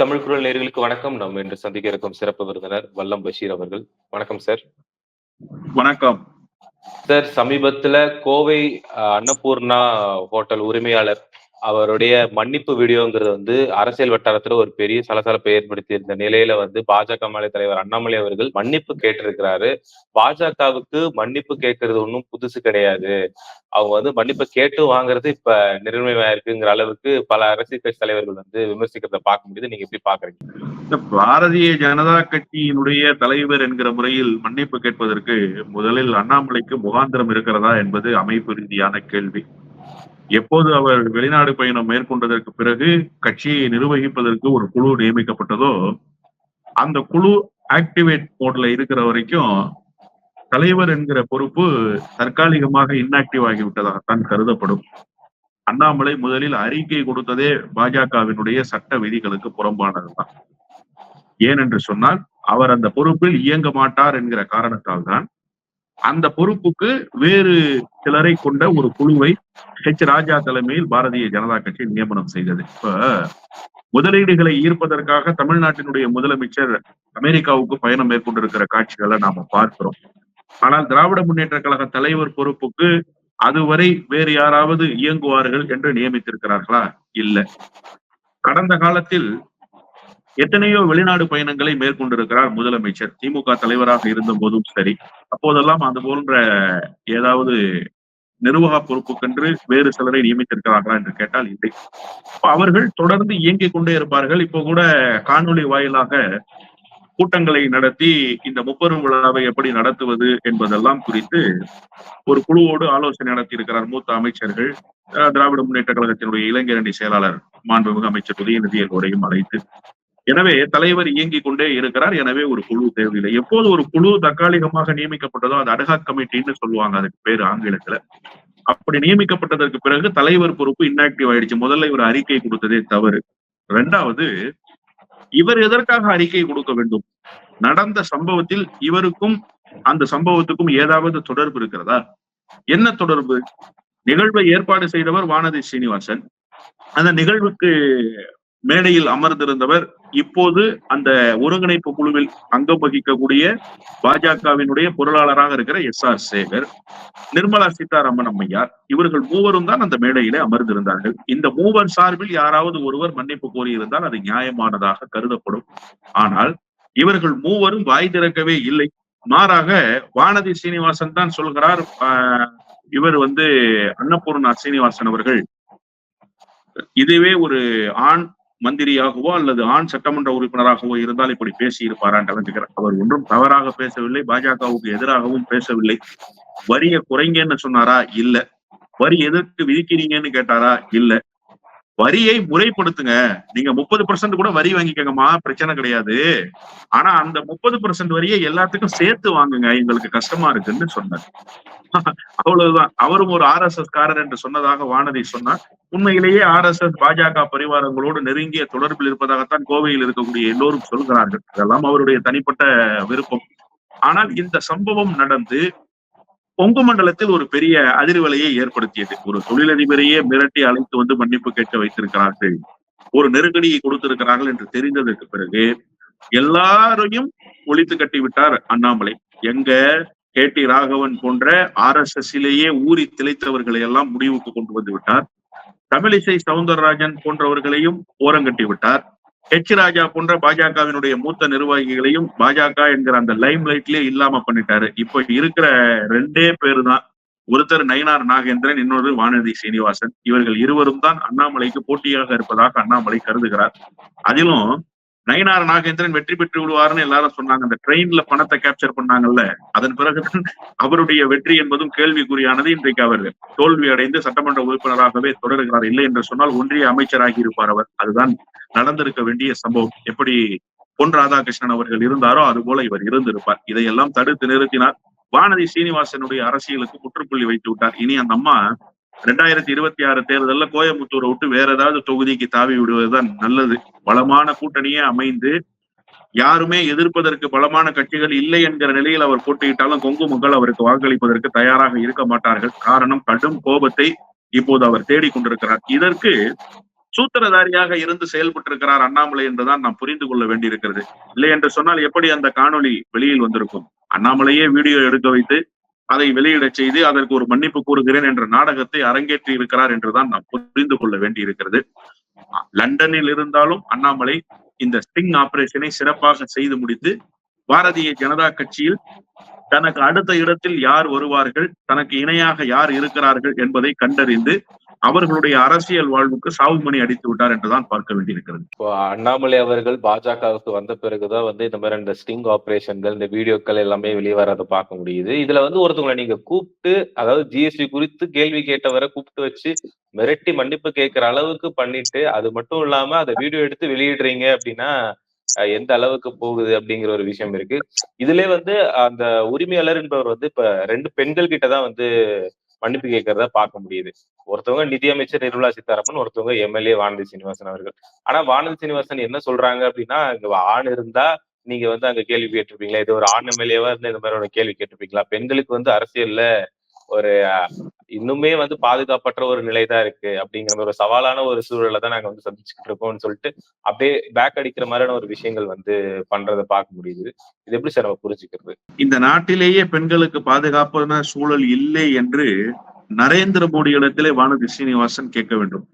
தமிழ் குரல் நேயர்களுக்கு வணக்கம். நம்ம இன்று சந்திக்க இருக்கும் சிறப்பு விருந்தினர் வல்லம் பஷீர் அவர்கள். வணக்கம் சார். வணக்கம். சார் சமீபத்தில கோவை அன்னபூர்ணா ஹோட்டல் உரிமையாளர் அவருடைய மன்னிப்பு வீடியோங்கிறது வந்து அரசியல் வட்டாரத்துல ஒரு பெரிய சலசலப்பை ஏற்படுத்தி இருந்த நிலையில வந்து பாஜக மாநில தலைவர் அண்ணாமலை அவர்கள் மன்னிப்பு கேட்டிருக்கிறாரு. பாஜகவுக்கு மன்னிப்பு கேட்கறது ஒண்ணும் புதுசு கிடையாது. அவங்க வந்து மன்னிப்பு கேட்டு வாங்குறது இப்ப நிர்ணயமாயிருக்குங்கிற அளவுக்கு பல அரசியல் கட்சி தலைவர்கள் வந்து விமர்சிக்கிறத பார்க்க முடியுது. நீங்க எப்படி பாக்குறீங்க பாரதிய ஜனதா கட்சியினுடைய தலைவர் என்கிற முறையில் மன்னிப்பு கேட்பதற்கு முதலில் அண்ணாமலைக்கு முகாந்திரம் இருக்கிறதா என்பது அமைப்பு ரீதியான கேள்வி. எப்போது அவர் வெளிநாடு பயணம் மேற்கொண்டதற்கு பிறகு கட்சியை நிர்வகிப்பதற்கு ஒரு குழு நியமிக்கப்பட்டதோ, அந்த குழு ஆக்டிவேட் மோட்ல இருக்கிற வரைக்கும் தலைவர் என்கிற பொறுப்பு தற்காலிகமாக இன்ஆக்டிவ் ஆகிவிட்டதாகத்தான் கருதப்படும். அண்ணாமலை முதலில் அறிக்கை கொடுத்ததே பாஜகவினுடைய சட்ட விதிகளுக்கு புறம்பானதுதான். ஏனென்று சொன்னால், அவர் அந்த பொறுப்பில் இயங்க மாட்டார் என்கிற காரணத்தால் தான், அந்த பொறுப்புக்கு வேறு சிலரை கொண்ட ஒரு குழுவை ஹெச். ராஜா தலைமையில் பாரதிய ஜனதா கட்சி நியமனம் செய்தது. இப்ப முதலீடுகளை ஈர்ப்பதற்காக தமிழ்நாட்டினுடைய முதலமைச்சர் அமெரிக்காவுக்கு பயணம் மேற்கொண்டிருக்கிற காட்சிகளை நாம பார்க்கிறோம். ஆனால் திராவிட முன்னேற்ற கழக தலைவர் பொறுப்புக்கு அதுவரை வேறு யாராவது இயங்குவார்கள் என்று நியமித்திருக்கிறார்களா? இல்ல. கடந்த காலத்தில் எத்தனையோ வெளிநாடு பயணங்களை மேற்கொண்டிருக்கிறார் முதலமைச்சர். திமுக தலைவராக இருந்த போதும் சரி. அப்போதெல்லாம் அது போன்ற ஏதாவது நிர்வாக பொறுப்புக்கென்று வேறு சிலரை நியமித்திருக்கிறார்களா என்று கேட்டால் இல்லை. அவர்கள் தொடர்ந்து இயங்கிக் கொண்டே இருப்பார்கள். இப்போ கூட காணொளி வாயிலாக கூட்டங்களை நடத்தி இந்த முப்பெரும் விழாவை எப்படி நடத்துவது என்பதெல்லாம் குறித்து ஒரு குழுவோடு ஆலோசனை நடத்தியிருக்கிறார் மூத்த அமைச்சர்கள். திராவிட முன்னேற்ற கழகத்தினுடைய இளைஞரணி செயலாளர் மாண்புமிகு அமைச்சர் உதயநிதி எல்லோரையும் அழைத்து. எனவே தலைவர் இயங்கிக் கொண்டே இருக்கிறார். எனவே ஒரு குழு தேவையில்லை. எப்போது ஒரு குழு தற்காலிகமாக நியமிக்கப்பட்டதோ அது அட்ஹாக் கமிட்டின்னு சொல்லுவாங்க அதுக்கு பேரு ஆங்கிலத்துல. அப்படி நியமிக்கப்பட்டதற்கு பிறகு தலைவர் பொறுப்பு இன்ஆக்டிவ் ஆயிடுச்சு. முதல்ல இவர் அறிக்கை கொடுத்ததே தவறு. ரெண்டாவது இவர் எதற்காக அறிக்கை கொடுக்க வேண்டும்? நடந்த சம்பவத்தில் இவருக்கும் அந்த சம்பவத்துக்கும் ஏதாவது தொடர்பு இருக்கிறதா? என்ன தொடர்பு? நிகழ்வை ஏற்பாடு செய்தவர் வானதி சீனிவாசன். அந்த நிகழ்வுக்கு மேடையில் அமர்ந்திருந்தவர் இப்போது அந்த ஒருங்கிணைப்பு குழுவில் அங்கம் வகிக்கக்கூடிய பாஜகவினுடைய பொருளாளராக இருக்கிற எஸ். ஆர். சேகர், நிர்மலா சீதாராமன் அம்மையார் இவர்கள் மூவரும் தான் அந்த மேடையிலே அமர்ந்திருந்தார்கள். இந்த மூவர் சார்பில் யாராவது ஒருவர் மன்னிப்பு கோரியிருந்தால் அது நியாயமானதாக கருதப்படும். ஆனால் இவர்கள் மூவரும் வாய் திறக்கவே இல்லை. மாறாக வானதி சீனிவாசன் தான் சொல்கிறார். இவர் வந்து அன்னபூர்ணா சீனிவாசன் அவர்கள் இதுவே ஒரு ஆண் மந்திரியாகவோ அல்லது ஆண் சட்டமன்ற உறுப்பினராகவோ இருந்தால் இப்படி பேசியிருப்பாரான்னு கேட்கிறார். அவர் ஒன்றும் தவறாக பேசவில்லை. பாஜகவுக்கு எதிராகவும் பேசவில்லை. வரிய குறைங்கன்னு சொன்னாரா? இல்ல. வரி எதற்கு விதிக்கிறீங்கன்னு கேட்டாரா? இல்ல. வரியை முறைப்படுத்துங்க. நீங்க 30% கூட வரி வாங்கிக்கங்கம்மா பிரச்சனை கிடையாது. ஆனா அந்த 30% வரிய எல்லாத்துக்கும் சேர்த்து வாங்குங்க. எங்களுக்கு கஷ்டமா இருக்குன்னு சொன்னார். அவ்வளவுதான். அவரும் ஒரு ஆர்எஸ்எஸ் காரர் என்று சொன்னதாக வானதி சொன்னார். உண்மையிலேயே ஆர்எஸ்எஸ், பாஜக பரிவாரங்களோடு நெருங்கிய தொடர்பில் இருப்பதாகத்தான் கோவையில் இருக்கக்கூடிய எல்லோரும் சொல்கிறார்கள். அதெல்லாம் அவருடைய தனிப்பட்ட விருப்பம். ஆனால் இந்த சம்பவம் நடந்து கொங்கு மண்டலத்தில் ஒரு பெரிய அதிர்வலையை ஏற்படுத்தியது. ஒரு தொழிலதிபரையே மிரட்டி அழைத்து வந்து மன்னிப்பு கேட்க வைத்திருக்கிறார்கள். ஒரு நெருக்கடியை கொடுத்திருக்கிறார்கள் என்று தெரிந்ததற்கு பிறகு எல்லாரையும் ஒழித்து கட்டிவிட்டார் அண்ணாமலை. எங்க கே. டி. ராகவன் போன்ற ஆர்எஸ்எஸ்ஸிலேயே ஊறி திளைத்தவர்களை எல்லாம் முடிவுக்கு கொண்டு வந்து விட்டார். தமிழிசை சவுந்தரராஜன் போன்றவர்களையும் ஓரங்கட்டி விட்டார். ஹெச். ராஜா போன்ற பாஜகவினுடைய மூத்த நிர்வாகிகளையும் பாஜக என்கிற அந்த லைம் லைட்லயே இல்லாம பண்ணிட்டாரு. இப்ப இருக்கிற ரெண்டே பேரு தான். ஒருத்தர் நயினார் நாகேந்திரன், இன்னொரு வானதி சீனிவாசன். இவர்கள் இருவரும் தான் அண்ணாமலைக்கு போட்டியாக இருப்பதாக அண்ணாமலை கருதுகிறார். அதிலும் நயனார் நாகேந்திரன் வெற்றி பெற்று விடுவார்னு எல்லாரும் சொன்னாங்க. அந்த ட்ரெயின்ல பணத்தை கேப்சர் பண்ணாங்கல்ல. அதன் பிறகுதான் அவருடைய வெற்றி என்பதும் கேள்விக்குறியானது. இன்றைக்கு அவர் தோல்வி அடைந்து சட்டமன்ற உறுப்பினராகவே தொடர்கிறார் இல்லை என்று சொன்னால் ஒன்றிய அமைச்சராகி இருப்பார் அவர். அதுதான் நடந்திருக்க வேண்டிய சம்பவம். எப்படி பொன் ராதாகிருஷ்ணன் அவர்கள் இருந்தாரோ அதுபோல இவர் இருந்திருப்பார். இதையெல்லாம் தடுத்து நிறுத்தினார். வானதி சீனிவாசனுடைய அரசியலுக்கு முற்றுப்புள்ளி வைத்து விட்டார். இனி அந்த அம்மா ரெண்டாயிரத்தி இருபத்தி ஆறு தேர்தலில் கோயம்புத்தூரை விட்டு வேற ஏதாவது தொகுதிக்கு தாவி விடுவதுதான் நல்லது. பலமான கூட்டணியே அமைந்து யாருமே எதிர்ப்பதற்கு பலமான கட்சிகள் இல்லை என்கிற நிலையில் அவர் போட்டியிட்டாலும் கொங்கு மக்கள் அவருக்கு வாக்களிப்பதற்கு தயாராக இருக்க மாட்டார்கள். காரணம் கடும் கோபத்தை இப்போது அவர் தேடிக் கொண்டிருக்கிறார். இதற்கு சூத்திரதாரியாக இருந்து செயல்பட்டு இருக்கிறார் அண்ணாமலை என்றுதான் நாம் புரிந்து கொள்ள வேண்டியிருக்கிறது இல்லை என்று சொன்னால் எப்படி அந்த காணொளி வெளியில் வந்திருக்கும் அண்ணாமலையே வீடியோ எடுக்க வைத்து அதை வெளியிடச் செய்து அதற்கு ஒரு மன்னிப்பு கூறுகிறேன் என்ற நாடகத்தை அரங்கேற்றி இருக்கிறார் என்றுதான் நாம் புரிந்து கொள்ள வேண்டியிருக்கிறது. லண்டனில் இருந்தாலும் அண்ணாமலை இந்த ஸ்டிங் ஆபரேஷனை சிறப்பாக செய்து முடித்து பாரதிய ஜனதா கட்சியில் தனக்கு அடுத்த இடத்தில் யார் வருவார்கள் தனக்கு இணையாக யார் இருக்கிறார்கள் என்பதை கண்டறிந்து அவர்களுடைய அரசியல் வாழ்வுக்கு சாவுமணி அடித்து விட்டார் என்றுதான் பார்க்க வேண்டியிருக்கிறது. இப்போ அண்ணாமலை அவர்கள் பாஜகவுக்கு வந்த பிறகுதான் வந்து இந்த மாதிரி இந்த ஸ்டிங் ஆபரேஷன்கள் இந்த வீடியோக்கள் எல்லாமே வெளியே பார்க்க முடியுது. இதுல வந்து ஒருத்தவங்களை நீங்க கூப்பிட்டு அதாவது ஜிஎஸ்டி குறித்து கேள்வி கேட்டவரை கூப்பிட்டு வச்சு மிரட்டி மன்னிப்பு கேட்கிற அளவுக்கு பண்ணிட்டு அது மட்டும் இல்லாம அதை வீடியோ எடுத்து வெளியிடுறீங்க அப்படின்னா எந்த அளவுக்கு போகுது அப்படிங்கிற ஒரு விஷயம் இருக்கு. இதுல வந்து அந்த உரிமையாளர் என்பவர் வந்து இப்ப ரெண்டு பெண்கள் கிட்ட தான் வந்து மன்னிப்பு கேட்கறத பார்க்க முடியுது. ஒருத்தவங்க நிதியமைச்சர் நிர்மலா சீதாராமன் ஒருத்தவங்க எம்எல்ஏ வானதி சீனிவாசன் அவர்கள். ஆனா வானதி சீனிவாசன் என்ன சொல்றாங்க அப்படின்னா இங்க ஆண் இருந்தா நீங்க வந்து அங்க கேள்வி கேட்டிருப்பீங்களா? இது ஒரு ஆண் எம்எல்ஏவா இருந்து இந்த மாதிரி ஒரு கேள்வி கேட்டிருப்பீங்களா? பெண்களுக்கு வந்து அரசியல்ல ஒரு இன்னுமே வந்து பாதுகாப்பற்ற ஒரு நிலை தான் இருக்கு அப்படிங்கிற மாதிரி ஒரு சவாலான ஒரு சூழலை தான் நாங்க வந்து சந்திச்சுக்கிட்டு இருக்கோம்னு சொல்லிட்டு அப்படியே பேக் அடிக்கிற மாதிரியான ஒரு விஷயங்கள் வந்து பண்றதை பார்க்க முடியுது. இது எப்படி சார் நம்ம புரிஞ்சுக்கிறது? இந்த நாட்டிலேயே பெண்களுக்கு பாதுகாப்பான சூழல் இல்லை என்று நரேந்திர மோடி இடத்திலே வானதி சீனிவாசன் கேட்க வேண்டும்.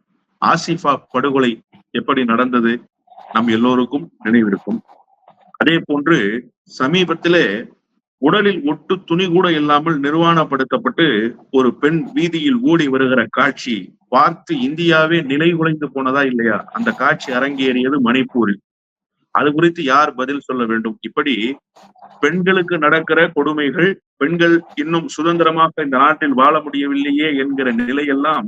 ஆசிஃபா படுகொலை எப்படி நடந்தது நம் எல்லோருக்கும் நினைவிருக்கும். அதே போன்று சமீபத்திலே உடலில் ஒட்டு துணி கூட இல்லாமல் நிர்வாணப்படுத்தப்பட்டு ஒரு பெண் வீதியில் ஓடி வருகிற காட்சி பார்த்து இந்தியாவே நிலை குலைந்து போனதா இல்லையா? அந்த காட்சி அரங்கேறியது மணிப்பூரில். அது குறித்து யார் பதில் சொல்ல வேண்டும்? இப்படி பெண்களுக்கு நடக்கிற கொடுமைகள் பெண்கள் இன்னும் சுதந்திரமாக இந்த நாட்டில் வாழ முடியவில்லையே என்கிற நிலையெல்லாம்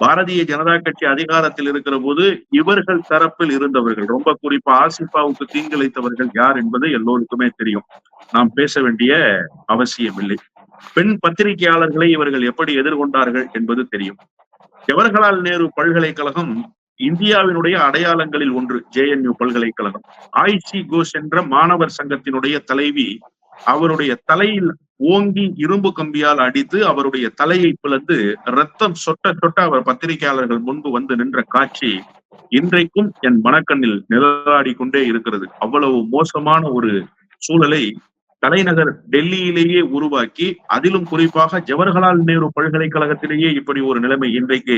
பாரதிய ஜனதா கட்சி அதிகாரத்தில் இருக்கிற போது இவர்கள் தரப்பில் இருந்தவர்கள் ரொம்ப குறிப்பா ஆசிஃபாவுக்கு தீங்கிழைத்தவர்கள் யார் என்பது எல்லோருக்குமே தெரியும். நாம் பேச வேண்டிய அவசியமில்லை. பெண் பத்திரிகையாளர்களை இவர்கள் எப்படி எதிர்கொண்டார்கள் என்பது தெரியும். ஜவஹர்லால் நேரு பல்கலைக்கழகம் இந்தியாவினுடைய அடையாளங்களில் ஒன்று ஜேஎன்யூ பல்கலைக்கழகம். ஆய்ச்சி கோஷ் என்ற மாணவர் சங்கத்தினுடைய தலைவி அவருடைய தலையில் ஓங்கி இரும்பு கம்பியால் அடித்து அவருடைய தலையை பிளந்து ரத்தம் சொட்ட சொட்ட அவர் பத்திரிகையாளர்கள் முன்பு வந்து நின்ற காட்சி இன்றைக்கும் என் மனக்கண்ணில் நிழலாடி கொண்டே இருக்கிறது. அவ்வளவு மோசமான ஒரு சூழலை தலைநகர் டெல்லியிலேயே உருவாக்கி அதிலும் குறிப்பாக ஜவஹர்லால் நேரு பல்கலைக்கழகத்திலேயே இப்படி ஒரு நிலைமை இன்றைக்கு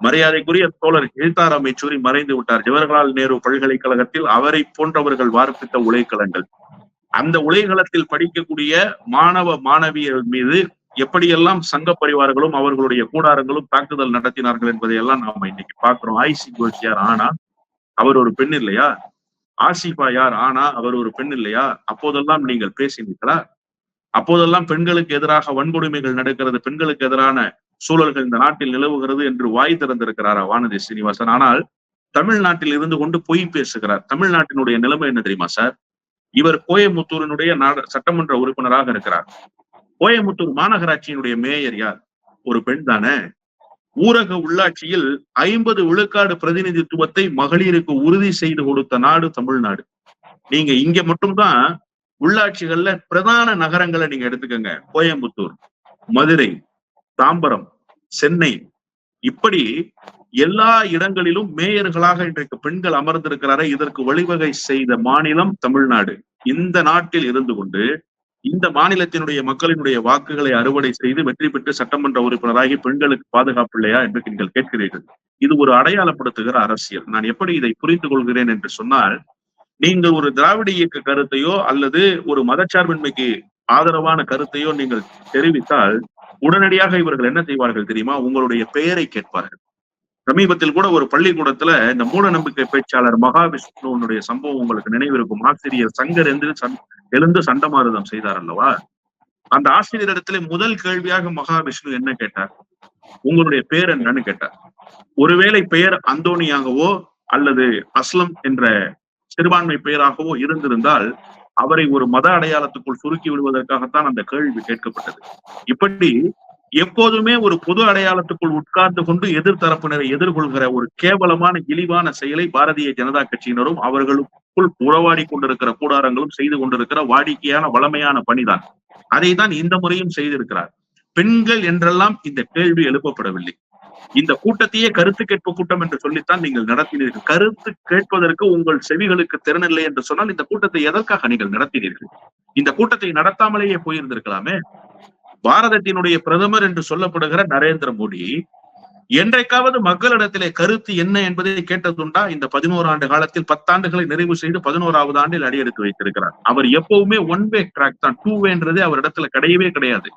மரியாதைக்குரிய தோழர் எழுத்தாராம் யெச்சூரி மறைந்து விட்டார். ஜவஹர்லால் நேரு பல்கலைக்கழகத்தில் அவரை போன்றவர்கள் வார்ப்பித்த உலைக்களங்கள். அந்த உலைகளத்தில் படிக்கக்கூடிய மாணவ மாணவியர் மீது எப்படியெல்லாம் சங்க பரிவாரங்களும் அவர்களுடைய கூடாரங்களும் தாக்குதல் நடத்தினார்கள் என்பதை எல்லாம் நாம இன்னைக்கு பாக்குறோம் ஐசி கோஷியார் ஆனா அவர் ஒரு பெண் இல்லையா? ஆசிபா யார்? ஆனா அவர் ஒரு பெண் இல்லையா? அப்போதெல்லாம் நீங்கள் பேசினீர்களா? அப்போதெல்லாம் பெண்களுக்கு எதிராக வன்கொடுமைகள் நடக்கிறது பெண்களுக்கு எதிரான சூழல்கள் இந்த நாட்டில் நிலவுகிறது என்று வாய் திறந்திருக்கிறாரா வானதி சீனிவாசன்? ஆனால் தமிழ்நாட்டில் இருந்து கொண்டு பொய் பேசுகிறார். தமிழ்நாட்டினுடைய நிலைமை என்ன தெரியுமா சார்? இவர் கோயமுத்தூரினுடைய நாட சட்டமன்ற உறுப்பினராக இருக்கிறார். கோயமுத்தூர் மாநகராட்சியினுடைய மேயர் யார்? ஒரு பெண் தானே? ஊரக உள்ளாட்சியில் ஐம்பது விழுக்காடு பிரதிநிதித்துவத்தை மகளிருக்கு உறுதி செய்து கொடுத்த நாடு தமிழ்நாடு. நீங்க இங்க மட்டும்தான் உள்ளாட்சிகள்ல பிரதான நகரங்களை நீங்க எடுத்துக்கோங்க. கோயம்புத்தூர் மதுரை தாம்பரம் சென்னை. இப்படி எல்லா இடங்களிலும் மேயர்களாக இன்றைக்கு பெண்கள் அமர்ந்திருக்கிறார இதற்கு வழிவகை செய்த மாநிலம் தமிழ்நாடு. இந்த நாட்டில் இருந்து கொண்டு இந்த மாநிலத்தினுடைய மக்களினுடைய வாக்குகளை அறுவடை செய்து வெற்றி பெற்று சட்டமன்ற உறுப்பினராகி பெண்களுக்கு பாதுகாப்பு இல்லையா என்று நீங்கள் கேட்கிறீர்கள். இது ஒரு அடையாளப்படுத்துகிற அரசியல். நான் எப்படி இதை புரிந்து கொள்கிறேன் என்று சொன்னால் நீங்கள் ஒரு திராவிட இயக்க கருத்தையோ அல்லது ஒரு மதச்சார்பின்மைக்கு ஆதரவான கருத்தையோ நீங்கள் தெரிவித்தால் உடனடியாக இவர்கள் என்ன செய்வார்கள் தெரியுமா? உங்களுடைய பெயரை கேட்பார்கள். சமீபத்தில் கூட ஒரு பள்ளிக்கூடத்துல இந்த மூட நம்பிக்கை பேச்சாளர் மகாவிஷ்ணுவனுடைய சம்பவம் உங்களுக்கு நினைவிருக்கும். ஆசிரியர் சங்கர் என்று எழுந்து சண்டமாருதம் செய்தார் அல்லவா? அந்த ஆசிரியரிடத்துல முதல் கேள்வியாக மகாவிஷ்ணு என்ன கேட்டார்? உங்களுடைய பெயர் என்னன்னு கேட்டார். ஒருவேளை பெயர் அந்தோணியாகவோ அல்லது அஸ்லம் என்ற சிறுபான்மை பெயராகவோ இருந்திருந்தால் அவரை ஒரு மத அடையாளத்துக்குள் சுருக்கி விடுவதற்காகத்தான் அந்த கேள்வி கேட்கப்பட்டது. இப்படி எப்போதுமே ஒரு பொது அடையாளத்துக்குள் உட்கார்ந்து கொண்டு எதிர்த்தரப்பினரை எதிர்கொள்கிற ஒரு கேவலமான இழிவான செயலை பாரதிய ஜனதா கட்சியினரும் அவர்களுக்குள் உறவாடி கொண்டிருக்கிற கூடாரங்களும் செய்து கொண்டிருக்கிற வாடிக்கையான வளமையான பணிதான். அதை தான் இந்த முறையும் செய்திருக்கிறார். பெண்கள் என்றெல்லாம் இந்த கேள்வி எழுப்பப்படவில்லை. இந்த கூட்டத்தையே கருத்து கேட்பு கூட்டம் என்று சொல்லித்தான் நீங்கள் நடத்தினீர்கள். கருத்து கேட்பதற்கு உங்கள் செவிகளுக்கு திறனில்லை என்று சொன்னால் இந்த கூட்டத்தை எதற்காக நீங்கள் நடத்தினீர்கள்? இந்த கூட்டத்தை நடத்தாமலேயே போயிருந்திருக்கலாமே? பாரதத்தினுடைய பிரதமர் என்று சொல்லப்படுகிற நரேந்திர மோடி என்றைக்காவது மக்களிடத்திலே கருத்து என்ன என்பதை கேட்டதுண்டா? இந்த பதினோரு ஆண்டு காலத்தில் பத்தாண்டுகளை நிறைவு செய்து பதினோராவது ஆண்டில் அடியெடுத்து வைத்திருக்கிறார். அவர் எப்பவுமே ஒன் வே ட்ராக் தான். டூ வேன்றதே அவரிடத்துல கிடையவே கிடையாது.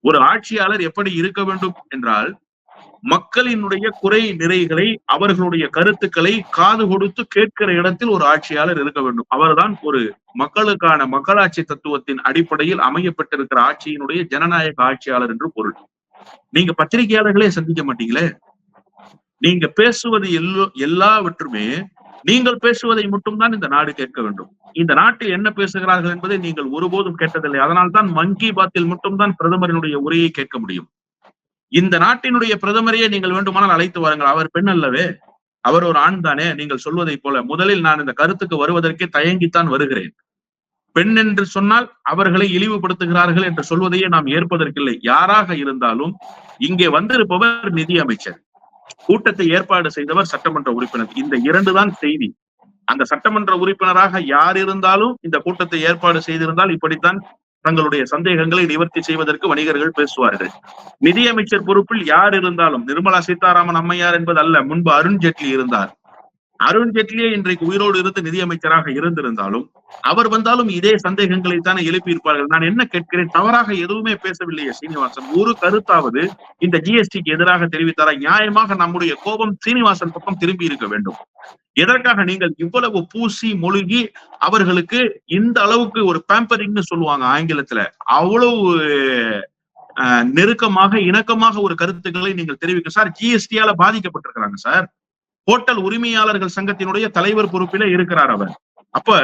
ஒரு ஆட்சியாளர் எப்படி இருக்க வேண்டும் என்றால் மக்களினுடைய குறை நிறைகளை அவர்களுடைய கருத்துக்களை காது கொடுத்து கேட்கிற இடத்தில் ஒரு ஆட்சியாளர் இருக்க வேண்டும். அவர்தான் ஒரு மக்களுக்கான மக்களாட்சி தத்துவத்தின் அடிப்படையில் அமையப்பட்டிருக்கிற ஆட்சியினுடைய ஜனநாயக ஆட்சியாளர் என்று பொருள். நீங்க பத்திரிகையாளர்களே சந்திக்க மாட்டீங்களே? நீங்க பேசுவது எல்லோ எல்லாவற்றுமே நீங்கள் பேசுவதை மட்டும்தான் இந்த நாடு கேட்க வேண்டும். இந்த நாட்டில் என்ன பேசுகிறார்கள் என்பதை நீங்கள் ஒருபோதும் கேட்டதில்லை. அதனால்தான் மன் கி பாத்தில் மட்டும்தான் பிரதமரினுடைய உரையை கேட்க முடியும். இந்த நாட்டினுடைய பிரதமரையே நீங்கள் வேண்டுமானால் அழைத்து வாருங்கள். அவர் பெண் அல்லவே. அவர் ஒரு ஆண் தானே. நீங்கள் சொல்வதை போல முதலில் நான் இந்த கருத்துக்கு வருவதற்கே தயங்கித்தான் வருகிறேன். பெண் என்று சொன்னால் அவர்களை இழிவுபடுத்துகிறார்கள் என்று சொல்வதையே நாம் ஏற்பதற்கில்லை. யாராக இருந்தாலும் இங்கே வந்திருப்பவர் நிதி அமைச்சர் கூட்டத்தை ஏற்பாடு செய்தவர் சட்டமன்ற உறுப்பினர். இந்த இரண்டு தான் செய்தி. அந்த சட்டமன்ற உறுப்பினராக யார் இருந்தாலும் இந்த கூட்டத்தை ஏற்பாடு செய்திருந்தால் இப்படித்தான் தங்களுடைய சந்தேகங்களை நிவர்த்தி செய்வதற்கு வணிகர்கள் பேசுவார்கள். நிதியமைச்சர் பொறுப்பில் யார் இருந்தாலும் நிர்மலா சீதாராமன் அம்மையார் என்பது அல்ல முன்பு அருண் ஜேட்லி இருந்தார். அருண் ஜேட்லியே இன்றைக்கு உயிரோடு இருந்து நிதியமைச்சராக இருந்திருந்தாலும் அவர் வந்தாலும் இதே சந்தேகங்களை தானே எழுப்பியிருப்பார்கள். நான் என்ன கேட்கிறேன்? தவறாக எதுவுமே பேசவில்லையே சீனிவாசன். ஒரு கருத்தாவது இந்த ஜிஎஸ்டிக்கு எதிராக தெரிவித்தாரா? நியாயமாக நம்முடைய கோபம் சீனிவாசன் பக்கம் திரும்பி இருக்க வேண்டும். எதற்காக நீங்கள் இவ்வளவு பூசி மொழுகி அவர்களுக்கு இந்த அளவுக்கு ஒரு பேம்பரிங்னு சொல்லுவாங்க ஆங்கிலத்துல? அவ்வளவு நெருக்கமாக இணக்கமாக ஒரு கருத்துக்களை நீங்கள் தெரிவிக்க. சார் ஜிஎஸ்டியால பாதிக்கப்பட்டிருக்கிறாங்க சார். ஹோட்டல் உரிமையாளர்கள் சங்கத்தினுடைய தலைவர் பொறுப்பில இருக்கிறார் அவர். அப்ப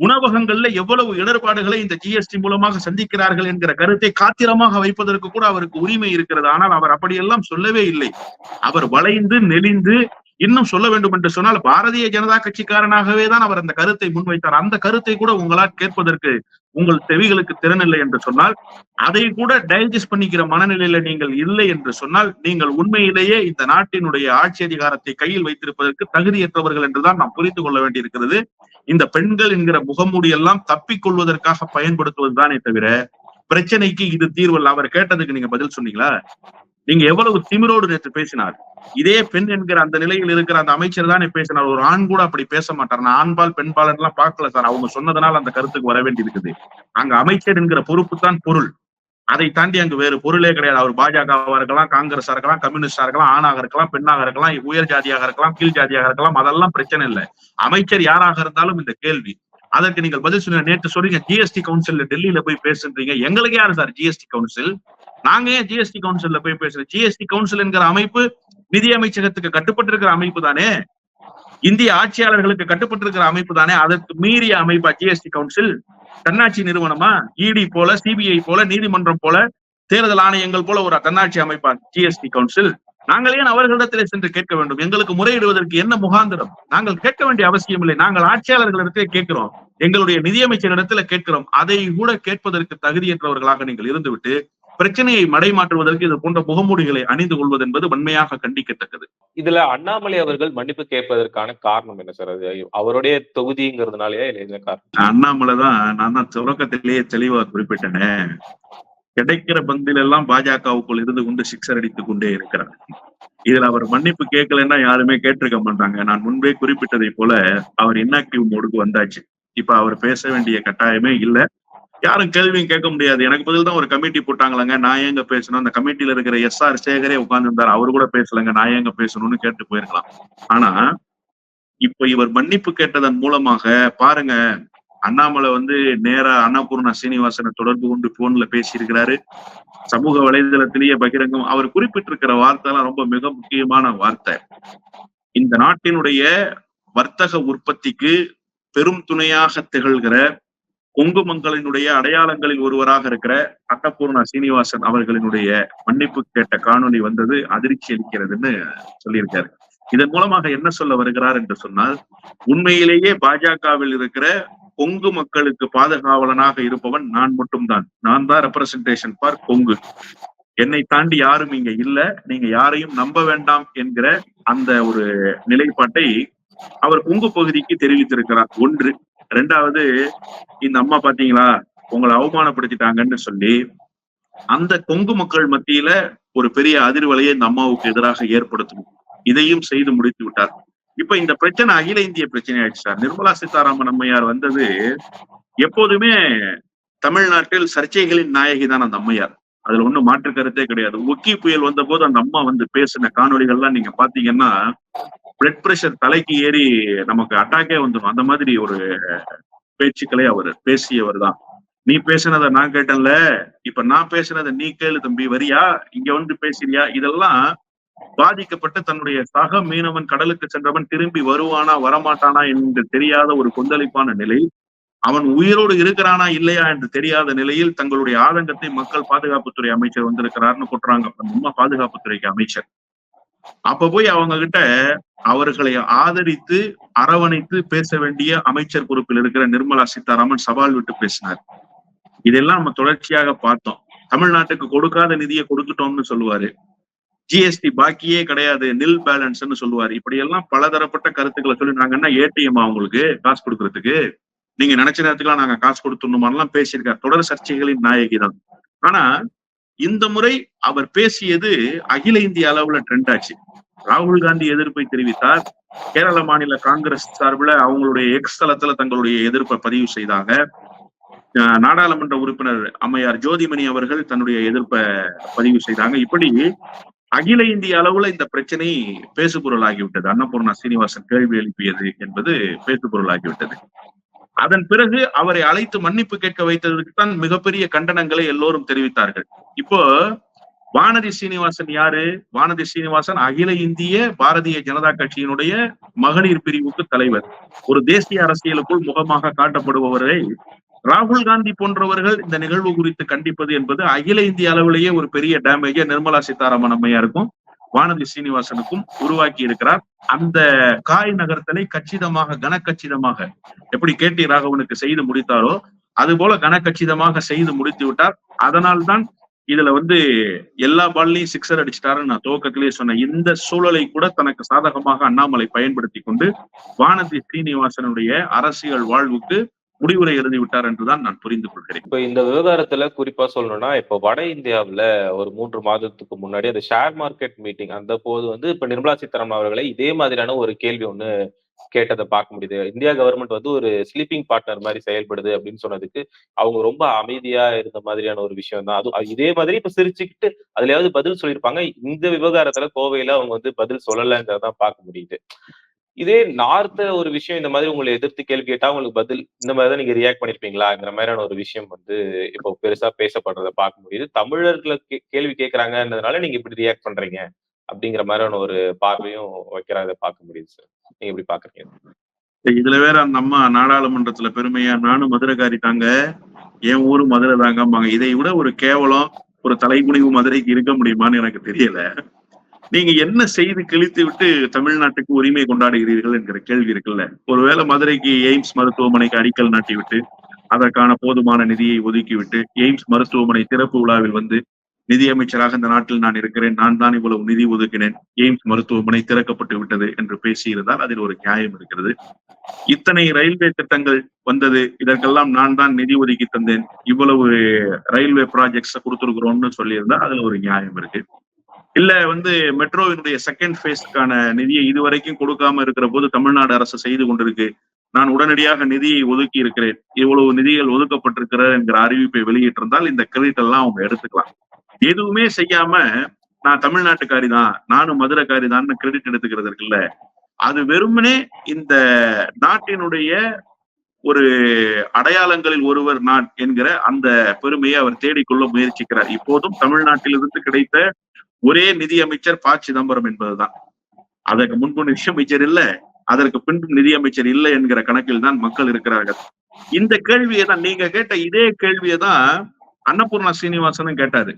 உணவகங்கள்ல எவ்வளவு இடர்பாடுகளை இந்த ஜிஎஸ்டி மூலமாக சந்திக்கிறார்கள் என்கிற கருத்தை காத்திரமாக வைப்பதற்கு கூட அவருக்கு உரிமை இருக்கிறது. ஆனால் அவர் அப்படியெல்லாம் சொல்லவே இல்லை. அவர் வளைந்து நெளிந்து இன்னும் சொல்ல வேண்டும் என்று சொன்னால் பாரதிய ஜனதா கட்சிக்காரனாகவே தான் அவர் அந்த கருத்தை முன்வைத்தார். அந்த கருத்தை கூட உங்களால் கேட்பதற்கு உங்கள் செவிகளுக்கு திறனில்லை என்று சொன்னால் அதை கூட டைஜஸ்ட் பண்ணிக்கிற மனநிலையில நீங்கள் இல்லை என்று சொன்னால் நீங்கள் உண்மையிலேயே இந்த நாட்டினுடைய ஆட்சி அதிகாரத்தை கையில் வைத்திருப்பதற்கு தகுதியற்றவர்கள் என்றுதான் நாம் புரிந்து கொள்ள வேண்டியிருக்கிறது. இந்த பெண்கள் என்கிற முகமூடி எல்லாம் தப்பிக் கொள்வதற்காக பயன்படுத்துவதுதானே தவிர பிரச்சனைக்கு இது தீர்வல்ல அவர் கேட்டதுக்கு நீங்க பதில் சொன்னீங்களா? நீங்க எவ்வளவு திமிரோடு நேற்று பேசினார். இதே பெண் என்கிற அந்த நிலையில் இருக்கிற அந்த அமைச்சர் தானே பேசினார். ஒரு ஆண் கூட அப்படி பேச மாட்டார். நான் ஆண்பால் பெண்பால் எல்லாம் பார்க்கல சார். அவங்க சொன்னதுனால அந்த கருத்துக்கு வர வேண்டி இருக்குது அங்க அமைச்சர் என்கிற பொறுப்பு தான் பொருள். அதை தாண்டி அங்கு வேறு பொருளே கிடையாது. அவர் பாஜகவா இருக்கலாம் காங்கிரஸா இருக்கலாம் கம்யூனிஸ்டா இருக்கலாம் ஆணாக இருக்கலாம் பெண்ணாக இருக்கலாம் உயர் ஜாதியாக இருக்கலாம் கீழ் ஜாதியாக இருக்கலாம் அதெல்லாம் பிரச்சனை இல்லை. அமைச்சர் யாராக இருந்தாலும் இந்த கேள்வி. அதற்கு நீங்கள் பதில் சொல்லுங்க நேற்று சொல்றீங்க ஜிஎஸ்டி கவுன்சில் டெல்லியில போய் பேசுன்றீங்க. எங்களுக்கு யாரு சார் ஜிஎஸ்டி கவுன்சில் நாங்க ஏன் ஜிஎஸ்டி கவுன்சில்ல போய் பேசுறோம் ஜிஎஸ்டி கவுன்சில் என்கிற அமைப்பு நிதி அமைச்சகத்துக்கு கட்டுப்பட்டிருக்கிற அமைப்பு தானே? இந்திய ஆட்சியாளர்களுக்கு கட்டுப்பட்டிருக்கிற அமைப்பு தானே? அதற்கு மீறிய அமைப்பா ஜிஎஸ்டி கவுன்சில் தன்னாட்சி நிறுவனமா? இடி போல சிபிஐ போல நீதிமன்றம் போல தேர்தல் ஆணையங்கள் போல ஒரு தன்னாட்சி அமைப்பா ஜிஎஸ்டி கவுன்சில் நாங்கள் ஏன் அவர்களிடத்திலே சென்று கேட்க வேண்டும்? எங்களுக்கு முறையிடுவதற்கு என்ன முகாந்திரம்? நாங்கள் கேட்க வேண்டிய அவசியம் இல்லை. நாங்கள் ஆட்சியாளர்களிடத்திலே கேட்கிறோம். எங்களுடைய நிதியமைச்சரிடத்துல கேட்கிறோம். அதை கூட கேட்பதற்கு தகுதியற்றவர்களாக நீங்கள் இருந்துவிட்டு பிரச்சனையை மடைமாற்றுவதற்கு இது போன்ற முகமூடிகளை அணிந்து கொள்வது என்பது வன்மையாக கண்டிக்கத்தக்கது. இதுல அண்ணாமலை அவர்கள் மன்னிப்பு கேட்பதற்கான காரணம் என்ன சார்? அது அவருடைய தொகுதிங்கிறதுனாலயா இல்ல காரணம்? அண்ணாமலை தான் நான் தான் துவக்கத்திலேயே தெளிவா குறிப்பிட்டேனே. கிடைக்கிற பந்தில் எல்லாம் பாஜகவுக்குள் இருந்து கொண்டு சிக்ஸர் அடித்துக் கொண்டே இருக்கிறார். இதுல அவர் மன்னிப்பு கேட்கலன்னா யாருமே கேட்டிருக்க மாட்டாங்க. நான் முன்பே குறிப்பிட்டதை போல அவர் இன்னாக்டிவ் மோடுக்கு வந்தாச்சு. இப்ப அவர் பேச வேண்டிய கட்டாயமே இல்ல. யாரும் கேள்வியும் கேட்க முடியாது. எனக்கு பதில் தான் ஒரு கமிட்டி போட்டாங்களாங்க. நான் ஏங்க பேசணும்? அந்த கமிட்டியில இருக்கிற எஸ் ஆர் சேகரே உட்கார்ந்துருந்தாரு. அவரு கூட பேசலங்க. நான் எங்க பேசணும்னு கேட்டு போயிருக்கலாம். ஆனா இப்ப இவர் மன்னிப்பு கேட்டதன் மூலமாக பாருங்க அண்ணாமலை வந்து நேரா அண்ணாபூர்ணா சீனிவாசனை தொடர்பு கொண்டு போன்ல பேசியிருக்கிறாரு. சமூக வலைதளத்திலேயே பகிரங்கம். அவர் குறிப்பிட்டிருக்கிற வார்த்தை எல்லாம் ரொம்ப மிக முக்கியமான வார்த்தை. இந்த நாட்டினுடைய வர்த்தக உற்பத்திக்கு பெரும் துணையாக திகழ்கிற கொங்கு மங்களினுடைய அடையாளங்களில் ஒருவராக இருக்கிற அன்னபூர்ணா சீனிவாசன் அவர்களினுடைய மன்னிப்பு கேட்ட காணொலி வந்தது அதிர்ச்சி அளிக்கிறதுன்னு சொல்லியிருக்காரு. இதன் மூலமாக என்ன சொல்ல வருகிறார் என்று சொன்னால் உண்மையிலேயே பாஜகவில் இருக்கிற கொங்கு மக்களுக்கு பாதுகாவலனாக இருப்பவன் நான் மட்டும்தான். நான் தான் ரெப்ரசன்டேஷன் ஃபார் கொங்கு. என்னை தாண்டி யாரும் இங்க இல்ல. நீங்க யாரையும் நம்ப வேண்டாம் என்கிற அந்த ஒரு நிலைப்பாட்டை அவர் கொங்கு பகுதிக்கு தெரிவித்திருக்கிறார். ஒன்று ரெண்டாவது இந்த அம்மா பாத்தீங்களா உங்களை அவமானப்படுத்திட்டாங்கன்னு சொல்லி அந்த கொங்கு மக்கள் மத்தியில ஒரு பெரிய அதிர்வலையை இந்த அம்மாவுக்கு எதிராக ஏற்படுத்தும். இதையும் செய்து முடித்து விட்டார். இப்ப இந்த பிரச்சனை அகில இந்திய பிரச்சனை ஆயிடுச்சு சார். நிர்மலா சீதாராமன் அம்மையார் வந்தது எப்போதுமே தமிழ்நாட்டில் சர்ச்சைகளின் நாயகி தான் அந்த அம்மையார். அதுல ஒண்ணும் மாற்று கருத்தே கிடையாது. ஒக்கி புயல் வந்த போது அந்த அம்மா வந்து பேசின காணொலிகள்லாம் நீங்க பாத்தீங்கன்னா பிளட் பிரஷர் தலைக்கு ஏறி நமக்கு அட்டாக்கே வந்துடும் அந்த மாதிரி ஒரு பேச்சுக்களை அவர் பேசியவர் தான். நீ பேசினத நான் கேட்டேன்ல. இப்ப நான் பேசினதை நீ கேளு தம்பி. வரியா? இங்க வந்து பேசுறியா? இதெல்லாம் பாதிக்கப்பட்டு தன்னுடைய சக மீனவன் கடலுக்கு சென்றவன் திரும்பி வருவானா வரமாட்டானா என்று தெரியாத ஒரு கொந்தளிப்பான நிலை அவன் உயிரோடு இருக்கிறானா இல்லையா என்று தெரியாத நிலையில் தங்களுடைய ஆதங்கத்தை மக்கள் பாதுகாப்புத்துறை அமைச்சர் வந்திருக்கிறார்னு போட்டுறாங்க நம்ம பாதுகாப்புத்துறைக்கு அமைச்சர். அப்ப போய் அவங்க கிட்ட அவர்களை ஆதரித்து அரவணைத்து பேச வேண்டிய அமைச்சர் பொறுப்பில் இருக்கிற நிர்மலா சீதாராமன் சவால் விட்டு பேசினார். இதெல்லாம் நம்ம தொடர்ச்சியாக பார்த்தோம். தமிழ்நாட்டுக்கு கொடுக்காத நிதியை கொடுத்துட்டோம்னு சொல்லுவாரு. ஜிஎஸ்டி பாக்கியே கிடையாது நில் பேலன்ஸ்னு சொல்லுவாரு. இப்படி எல்லாம் பலதரப்பட்ட கருத்துக்களை சொல்லி நாங்க என்ன ஏடிஎம் உங்களுக்கு காசு கொடுக்கறதுக்கு? நீங்க நினைச்ச நேரத்துக்குலாம் நாங்க காசு கொடுத்துடணுமான்லாம் பேசியிருக்காரு. தொடர் சர்ச்சைகளின் நாயகி தான். ஆனா இந்த முறை அவர் பேசியது அகில இந்திய அளவுல ட்ரெண்ட் ஆச்சு. ராகுல் காந்தி எதிர்ப்பை தெரிவித்தார். கேரள மாநில காங்கிரஸ் சார்பில் அவங்களுடைய எக்ஸ் தளத்துல தங்களுடைய எதிர்ப்பை பதிவு செய்தாங்க. அஹ் நாடாளுமன்ற உறுப்பினர் அம்மையார் ஜோதிமணி அவர்கள் தன்னுடைய எதிர்ப்பை பதிவு செய்தாங்க. இப்படி அகில இந்திய அளவுல இந்த பிரச்சனை பேசுபொருள் ஆகிவிட்டது அன்னபூர்ணா சீனிவாசன் கேள்வி எழுப்பியது என்பது பேசுபொருள் ஆகிவிட்டது அதன் பிறகு அவரை அழைத்து மன்னிப்பு கேட்க வைத்ததற்கு தான் மிகப்பெரிய கண்டனங்களை எல்லோரும் தெரிவித்தார்கள். இப்போ வானதி சீனிவாசன் யாரு? வானதி சீனிவாசன் அகில இந்திய பாரதிய ஜனதா கட்சியினுடைய மகளிர் பிரிவுக்கு தலைவர். ஒரு தேசிய அரசியலுக்குள் முகமாக காட்டப்படுபவரை ராகுல் காந்தி போன்றவர்கள் இந்த நிகழ்வு குறித்து கண்டிப்பது என்பது அகில இந்திய அளவிலேயே ஒரு பெரிய டேமேஜை நிர்மலா சீதாராமன் அம்மையாருக்கும் வானதி சீனிவாசனுக்கும் உருவாக்கி இருக்கிறார். அந்த காய் நகர்த்தலை கச்சிதமாக கனக்கச்சிதமாக எப்படி கே டி ராகவனுக்கு செய்து முடித்தாரோ அது போல கனக்கச்சிதமாக செய்து முடித்து விட்டார். அதனால்தான் இதுல வந்து எல்லா பால்லையும் சிக்ஸர் அடிச்சிட்டாருன்னு நான் துவக்கத்திலேயே சொன்னேன். இந்த சூழலை கூட தனக்கு சாதகமாக அண்ணாமலை பயன்படுத்தி கொண்டு வானதி ஸ்ரீனிவாசனுடைய அரசியல் வாழ்வுக்கு முடிவுரை எழுதி விட்டார் என்றுதான் நான் புரிந்து கொள்கிறேன். இப்ப இந்த விவகாரத்துல குறிப்பா சொல்லணும்னா இப்ப வட இந்தியாவுல ஒரு மூன்று மாதத்துக்கு முன்னாடி அந்த ஷேர் மார்க்கெட் மீட்டிங் அந்த போது வந்து இப்ப நிர்மலா சீதாராமன் அவர்களை இதே மாதிரியான ஒரு கேள்வி ஒண்ணு கேட்டதை பார்க்க முடியுது. இந்தியா கவர்மெண்ட் வந்து ஒரு ஸ்லீப்பிங் பார்ட்னர் மாதிரி செயல்படுது அப்படின்னு சொன்னதுக்கு அவங்க ரொம்ப அமைதியா இருந்த மாதிரியான ஒரு விஷயம் தான் அது இதே மாதிரி இப்ப சிரிச்சுக்கிட்டு அதுலயாவது பதில் சொல்லியிருப்பாங்க. இந்த விவகாரத்துல கோவையில அவங்க வந்து பதில் சொல்லலைங்கிறதான் பார்க்க முடியுது. இதே நார்த்த ஒரு விஷயம் இந்த மாதிரி உங்களை எதிர்த்து கேள்வி கேட்டா உங்களுக்கு பதில் இந்த மாதிரி தான் நீங்க ரியாக்ட் பண்ணிருப்பீங்களாங்கிற மாதிரியான ஒரு விஷயம் வந்து இப்போ பெருசா பேசப்படுறத பார்க்க முடியுது. தமிழர்களை கே- கேள்வி கேட்கறாங்கன்றதுனால நீங்க இப்படி ரியாக்ட் பண்றீங்க அப்படிங்கிற மாதிரியான ஒரு பார்வையும் வைக்கிறத பார்க்க முடியுது சார் நீங்க எப்படி பாக்குறீங்க இதுல வேற அந்த அம்மா நாடாளுமன்றத்துல பெருமையா நானும் மதுரைக்காரி தாங்க என் ஊரு மதுரை தாங்கம்பாங்க இதை விட ஒரு கேவலம் ஒரு தலைகுனிவு மதுரைக்கு இருக்க முடியுமான்னு எனக்கு தெரியல. நீங்க என்ன செய்து கிழித்து விட்டு தமிழ்நாட்டுக்கு உரிமை கொண்டாடுகிறீர்கள் என்கிற கேள்வி இருக்குல்ல? ஒருவேளை மதுரைக்கு எய்ம்ஸ் மருத்துவமனைக்கு அடிக்கல் நாட்டி விட்டு அதற்கான போதுமான நிதியை ஒதுக்கிவிட்டு எய்ம்ஸ் மருத்துவமனை திறப்பு விழாவில் வந்து நிதியமைச்சராக இந்த நாட்டில் நான் இருக்கிறேன் நான் தான் இவ்வளவு நிதி ஒதுக்கினேன் எய்ம்ஸ் மருத்துவமனை திறக்கப்பட்டு விட்டது என்று பேசியிருந்தால் அதில் ஒரு நியாயம் இருக்கிறது. இத்தனை ரயில்வே திட்டங்கள் வந்தது இதற்கெல்லாம் நான் தான் நிதி ஒதுக்கி தந்தேன் இவ்வளவு ரயில்வே ப்ராஜெக்ட்ஸ் கொடுத்துருக்குறோம்னு சொல்லியிருந்தா அதுல ஒரு நியாயம் இருக்கு. இல்ல வந்து மெட்ரோவினுடைய செகண்ட் ஃபேஸ்க்கான நிதியை இதுவரைக்கும் கொடுக்காம இருக்கிற போது தமிழ்நாடு அரசு செய்து கொண்டிருக்கு. நான் உடனடியாக நிதியை ஒதுக்கி இருக்கிறேன். இவ்வளவு நிதிகள் ஒதுக்கப்பட்டிருக்கிறது என்கிற அறிவிப்பை வெளியிட்டிருந்தால் இந்த கிரெடிட் எல்லாம் அவங்க எடுத்துக்கலாம். எதுவுமே செய்யாம நான் தமிழ்நாட்டுக்காரி தான் நானும் மதுரைக்காரி தான் கிரெடிட் எடுத்துக்கிறது இருக்குல்ல. அது வெறுமனே இந்த நாட்டினுடைய ஒரு அடையாளங்களில் ஒருவர் நான் என்கிற அந்த பெருமையை அவர் தேடிக்கொள்ள முயற்சிக்கிறார். இப்போதும் தமிழ்நாட்டிலிருந்து கிடைத்த ஒரே நிதி அமைச்சர் ப. சிதம்பரம் என்பதுதான். அதற்கு முன்பு நிதியமைச்சர் இல்ல அதற்கு பின்பு நிதியமைச்சர் இல்லை என்கிற கணக்கில் தான் மக்கள் இருக்கிறார்கள். இந்த கேள்வியை தான் நீங்க கேட்ட இதே கேள்வியை தான் அன்னபூர்ணா சீனிவாசனும் கேட்டாரு.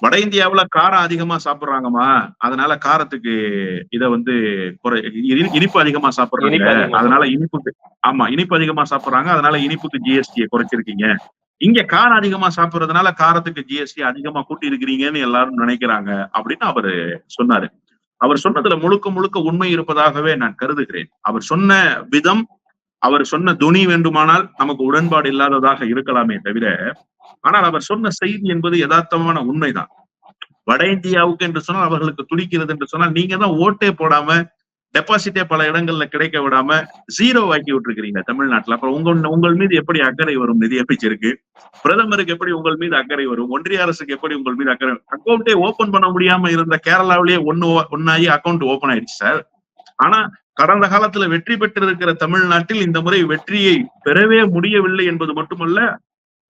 வட இந்தியாவுல காரம் அதிகமா சாப்பிடுறாங்கம்மா. அதனால காரத்துக்கு இத வந்து குறை இனி- இனிப்பு அதிகமா சாப்பிடுறாங்க. அதனால இனிப்புக்கு ஆமா இனிப்பு அதிகமா சாப்பிடுறாங்க. அதனால இனிப்புக்கு ஜிஎஸ்டியை குறைச்சிருக்கீங்க. இங்க காரம் அதிகமா சாப்பிடுறதுனால காரத்துக்கு ஜிஎஸ்டி அதிகமா கூட்டி இருக்கிறீங்கன்னு எல்லாரும் நினைக்கிறாங்க அப்படின்னு அவரு சொன்னாரு. அவர் சொன்னதுல முழுக்க முழுக்க உண்மை இருப்பதாகவே நான் கருதுகிறேன். அவர் சொன்ன விதம் அவர் சொன்ன துணி வேண்டுமானால் நமக்கு உடன்பாடு இல்லாததாக இருக்கலாமே தவிர ஆனால் அவர் சொன்ன செய்தி என்பது யதார்த்தமான உண்மைதான். வட இந்தியாவுக்கு என்று சொன்னால் அவர்களுக்கு துடிக்கிறது என்று சொன்னால் நீங்க தான் ஓட்டே போடாம டெபாசிட்டே பல இடங்கள்ல கிடைக்க விடாம ஜீரோ ஆக்கி விட்டுருக்கீங்க தமிழ்நாட்டுல. அப்புறம் உங்க உங்கள் மீது எப்படி அக்கறை வரும்? நிதி அமைச்சருக்கு பிரதமருக்கு எப்படி உங்கள் மீது அக்கறை வரும்? ஒன்றிய அரசுக்கு எப்படி உங்கள் மீது அக்கறை அக்கௌண்டே ஓபன் பண்ண முடியாம இருந்த கேரளாவிலேயே ஒன்னு ஒன்னாகி அக்கௌண்ட் ஓபன் ஆயிடுச்சு சார் ஆனா கடந்த காலத்துல வெற்றி பெற்றிருக்கிற தமிழ்நாட்டில் இந்த முறை வெற்றியை பெறவே முடியவில்லை என்பது மட்டுமல்ல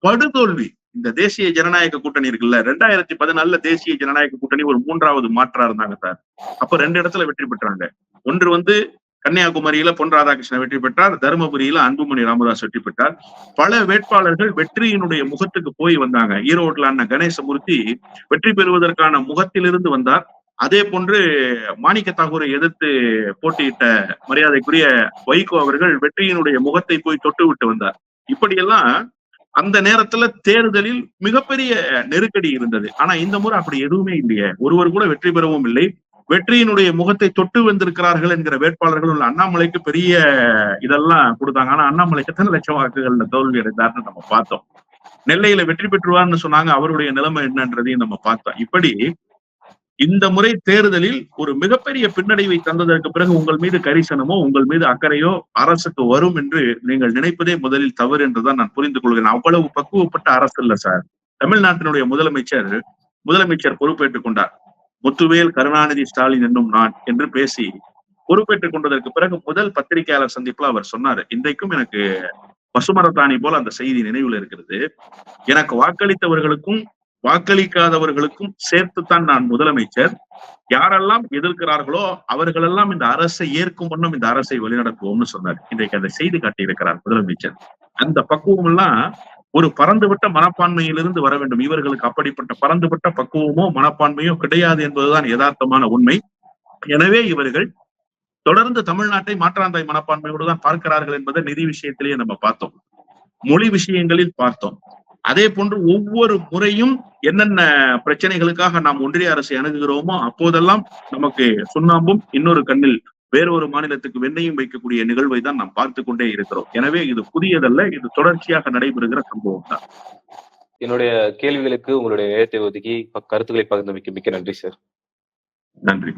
படுதோல்வி. இந்த தேசிய ஜனநாயக கூட்டணி இருக்குல்ல ரெண்டாயிரத்தி பதினாலுல தேசிய ஜனநாயக கூட்டணி ஒரு மூன்றாவது மாற்றா இருந்தாங்க சார் அப்ப ரெண்டு இடத்துல வெற்றி பெற்றாங்க. ஒன்று வந்து கன்னியாகுமரியில பொன் ராதாகிருஷ்ணன் வெற்றி பெற்றார் தருமபுரியில அன்புமணி ராமதாஸ் வெற்றி பெற்றார். பல வேட்பாளர்கள் வெற்றியினுடைய முகத்துக்கு போய் வந்தாங்க. ஈரோட்டில் அண்ணன் கணேசமூர்த்தி வெற்றி பெறுவதற்கான முகத்திலிருந்து வந்தார். அதே போன்று மாணிக்க தாகூரை எதிர்த்து போட்டியிட்ட மரியாதைக்குரிய வைகோ அவர்கள் வெற்றியினுடைய முகத்தை போய் தொட்டு விட்டு வந்தார். இப்படியெல்லாம் அந்த நேரத்துல தேர்தலில் மிகப்பெரிய நெருக்கடி இருந்தது. ஆனா இந்த முறை அப்படி எதுவுமே இல்லையே. ஒருவர் கூட வெற்றி பெறவும் இல்லை. வெற்றியினுடைய முகத்தை தொட்டு வந்திருக்கிறார்கள் என்கிற வேட்பாளர்கள் உள்ள அண்ணாமலைக்கு பெரிய இதெல்லாம் கொடுத்தாங்க. ஆனா அண்ணாமலைக்கு எத்தனை லட்சம் வாக்குகள்ல தோல்வி அடைந்தார்னு நம்ம பார்த்தோம். நெல்லையில வெற்றி பெற்றுவார்னு சொன்னாங்க. அவருடைய நிலைமை என்னன்றதையும் நம்ம பார்த்தோம். இப்படி இந்த முறை தேர்தலில் ஒரு மிகப்பெரிய பின்னடைவை தந்ததற்கு பிறகு உங்கள் மீது கரிசனமோ உங்கள் மீது அக்கறையோ அரசுக்கு வரும் என்று நீங்கள் நினைப்பதே முதலில் தவறு என்றுதான் நான் புரிந்து கொள்கிறேன். அவ்வளவு பக்குவப்பட்ட அரசு இல்ல சார். தமிழ்நாட்டினுடைய முதலமைச்சர் முதலமைச்சர் பொறுப்பேற்றுக் கொண்டார். முத்துவேல் கருணாநிதி ஸ்டாலின் என்னும் நான் என்று பேசி பொறுப்பேற்றுக் கொண்டதற்கு பிறகு முதல் பத்திரிகையாளர் சந்திப்புல அவர் சொன்னாரு இன்றைக்கும் எனக்கு பசுமரத்தாணி போல அந்த செய்தி நினைவில் இருக்கிறது. எனக்கு வாக்களித்தவர்களுக்கும் வாக்களிக்காதவர்களுக்கும் சேர்த்துத்தான் நான் முதலமைச்சர். யாரெல்லாம் எதிர்க்கிறார்களோ அவர்களெல்லாம் இந்த அரசை ஏற்கும் முன்னும் இந்த அரசை வழிநடத்துவோம்னு சொன்னார். இன்றைக்கு அந்த செய்தி காட்டியிருக்கிறார் முதலமைச்சர். அந்த பக்குவம் எல்லாம் ஒரு பறந்துவிட்ட மனப்பான்மையிலிருந்து வர வேண்டும். இவர்களுக்கு அப்படிப்பட்ட பறந்துவிட்ட பக்குவமோ மனப்பான்மையோ கிடையாது என்பதுதான் யதார்த்தமான உண்மை. எனவே இவர்கள் தொடர்ந்து தமிழ்நாட்டை மாற்றாந்தாய் மனப்பான்மையோடு தான் பார்க்கிறார்கள் என்பதை நிதி விஷயத்திலேயே நம்ம பார்த்தோம். மொழி விஷயங்களில் பார்த்தோம். அதே போன்று ஒவ்வொரு முறையும் என்னென்ன பிரச்சனைகளுக்காக நாம் ஒன்றிய அரசை அணுகுகிறோமோ அப்போதெல்லாம் நமக்கு சுண்ணாம்பும் இன்னொரு கண்ணில் வேறொரு மாநிலத்துக்கு வெண்ணையும் வைக்கக்கூடிய நிகழ்வை தான் நாம் பார்த்து கொண்டே இருக்கிறோம். எனவே இது புதியதல்ல இது தொடர்ச்சியாக நடைபெறுகிற சம்பவம் தான் என்னுடைய கேள்விகளுக்கு உங்களுடைய நேரத்தை ஒதுக்கி கருத்துக்களை பகிர்ந்தமைக்கு மிக்க நன்றி சார். நன்றி.